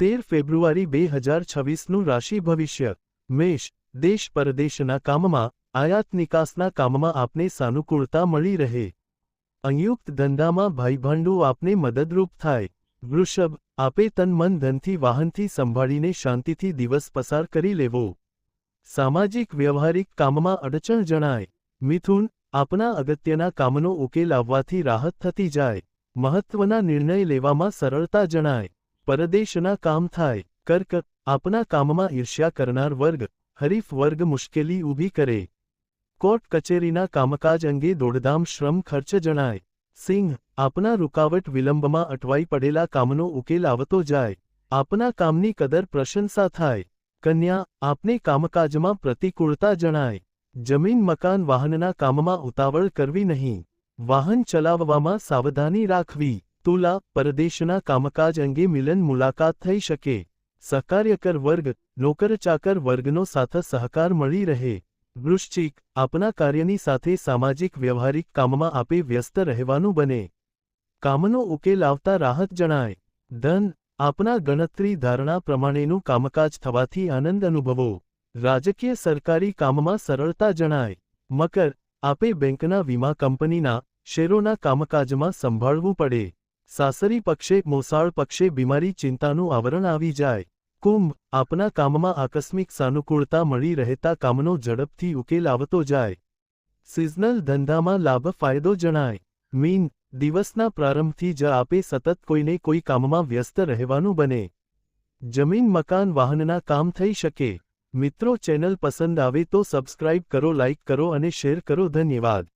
તેર ફેબ્રુઆરી બે હજાર છવ્વીસનું રાશિ ભવિષ્ય. મેષ, દેશ પરદેશના કામમાં, આયાત નિકાસના કામમાં આપને સાનુકૂળતા મળી રહે. સંયુક્ત ધંધામાં ભાઈભાંડુ આપને મદદરૂપ થાય. વૃષભ, આપે તન મન ધનથી વાહનથી સંભાળીને શાંતિથી દિવસ પસાર કરી લેવો. સામાજિક વ્યવહારિક કામમાં અડચણ જણાય. મિથુન, આપના અગત્યના કામનો ઉકેલ આવવાથી રાહત થતી જાય. મહત્વના નિર્ણય લેવામાં સરળતા જણાય. પરદેશના કામ થાય, કર્ક, આપના કામમાં ઈર્ષ્યા કરનાર વર્ગ, હરીફ વર્ગ મુશ્કેલી ઊભી કરે. કોર્ટ કચેરીના કામકાજ અંગે દોડધામ શ્રમ ખર્ચ જણાય. સિંહ, આપના રૂકાવટ વિલંબમાં અટવાઈ પડેલા કામનો ઉકેલ આવતો જાય. આપના કામની કદર પ્રશંસા થાય. કન્યા, આપને કામકાજમાં પ્રતિકૂળતા જણાય. જમીન મકાન વાહનના કામમાં ઉતાવળ કરવી નહીં. વાહન ચલાવવામાં સાવધાની રાખવી. તુલા પરદેશના કામકાજ અંગે મિલન મુલાકાત થઈ શકે. સહકાર્યકર વર્ગ, નોકરચાકર વર્ગનો સાથે સહકાર મળી રહે. વૃશ્ચિક, આપના કાર્યની સાથે સામાજિક વ્યવહારિક કામમાં આપે વ્યસ્ત રહેવાનું બને. કામનો ઉકેલ આવતા રાહત જણાય. ધન, આપના ગણતરી ધારણા પ્રમાણેનું કામકાજ થવાથી આનંદ અનુભવો. રાજકીય સરકારી કામમાં સરળતા જણાય. મકર, આપે બેંકના વીમા કંપનીના શેરોના કામકાજમાં સંભાળવું પડે. સાસરી પક્ષે, મોસાળ પક્ષે બીમારી ચિંતાનું આવરણ આવી જાય. કુંભ, આપના કામમાં આકસ્મિક સાનુકૂળતા મળી રહેતા કામનો ઝડપથી ઉકેલ આવતો જાય. સિઝનલ ધંધામાં લાભ ફાયદો જણાય. મીન, દિવસના પ્રારંભથી જ આપે સતત કોઈને કોઈ કામમાં વ્યસ્ત રહેવાનું બને. જમીન, મકાન, વાહનના કામ થઈ શકે. મિત્રો ચેનલ પસંદ આવે તો સબસ્ક્રાઇબ કરો, લાઇક કરો અને શેર કરો. ધન્યવાદ.